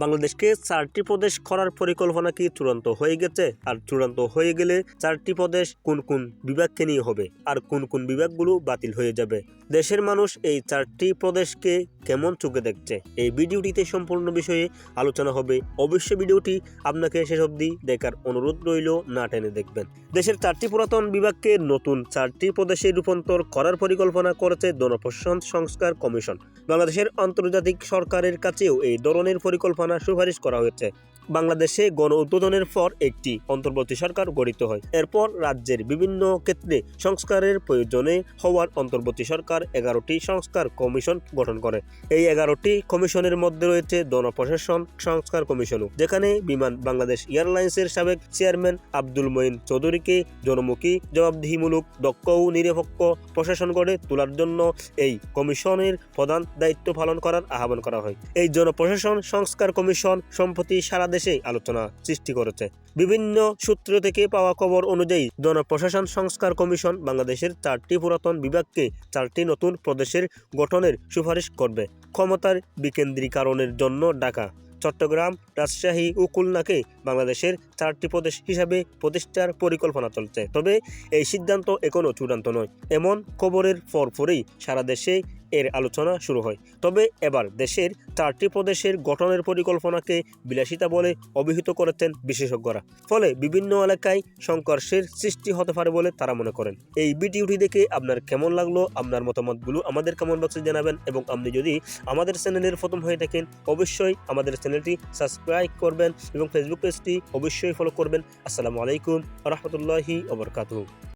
বাংলাদেশকে চারটি প্রদেশ করার পরিকল্পনা কি চূড়ান্ত হয়ে গেছে? আর চূড়ান্ত হয়ে গেলে চারটি প্রদেশ কোন কোন বিভাগকে নিয়ে হবে? আর কোন কোন বিভাগগুলো বাতিল হয়ে যাবে? দেশের মানুষ এই চারটি প্রদেশকে কেমন চোখে দেখছে? এই ভিডিওটিতে সম্পূর্ণ বিষয়ে আলোচনা হবে। অবশ্যই ভিডিওটি আপনাকে শেষ অবধি দেখার অনুরোধ রইল, না টেনে দেখবেন। দেশের চারটি পুরাতন বিভাগকে নতুন চারটি প্রদেশে রূপান্তর করার পরিকল্পনা করেছে জনপ্রশাসন সংস্কার কমিশন। বাংলাদেশের আন্তর্জাতিক সরকারের কাছেও এই ধরনের পরিকল্পনা সুপারিশ করা হয়েছে। বাংলাদেশে গণ উদ্বোধনের পর একটি অন্তর্বর্তী সরকার গঠিত হয়। এরপর রাজ্যের বিভিন্ন ক্ষেত্রে সংস্কারের প্রয়োজনে হওয়ার অন্তর্বর্তী সরকার এগারোটি সংস্কার কমিশন গঠন করে। এই এগারোটি কমিশনের মধ্যে রয়েছে জনপ্রশাসন সংস্কার কমিশনও। যেখানে বিমান বাংলাদেশ এয়ারলাইন্সের সাবেক চেয়ারম্যান আব্দুল মঈন চৌধুরীকে জনমুখী, জবাবদিহিমূলক, দক্ষ ও নিরপেক্ষ প্রশাসন গড়ে তোলার জন্য এই কমিশনের প্রধান দায়িত্ব পালন করার আহ্বান করা হয়। এই জনপ্রশাসন সংস্কার কমিশন সম্প্রতি সারা দেশে আলোচনা সৃষ্টি করেছে। বিভিন্ন সূত্র থেকে পাওয়া খবর অনুযায়ী জনপ্রশাসন সংস্কার কমিশন বাংলাদেশের চারটি পুরাতন বিভাগকে চারটি নতুন প্রদেশের গঠনের সুপারিশ করবে। ক্ষমতার বিকেন্দ্রীকরণের জন্য ডাকা চট্টগ্রাম, রাজশাহী ও খুলনাকে বাংলাদেশের চারটি প্রদেশ হিসাবে প্রতিষ্ঠার পরিকল্পনা চলছে। তবে এই সিদ্ধান্ত এখনও চূড়ান্ত নয়। এমন খবরের পরপরই সারা দেশে এর আলোচনা শুরু হয়। তবে এবার দেশের চারটি প্রদেশের গঠনের পরিকল্পনাকে বিলাসিতা বলে অভিহিত করেছেন বিশেষজ্ঞরা। ফলে বিভিন্ন এলাকায় সংঘর্ষের সৃষ্টি হতে পারে বলে তারা মনে করেন। এই ভিডিওটি দেখে আপনার কেমন লাগল, আপনার মতামতগুলো আমাদের কমেন্ট বক্সে জানাবেন এবং আপনি যদি আমাদের চ্যানেলের প্রথম হয়ে থাকেন, অবশ্যই আমাদের চ্যানেলটি সাবস্ক্রাইব করবেন এবং ফেসবুক পেজটি অবশ্যই ফলো করবেন। আসসালামু আলাইকুম রহমতুল্লাহি ওবরকাতুহ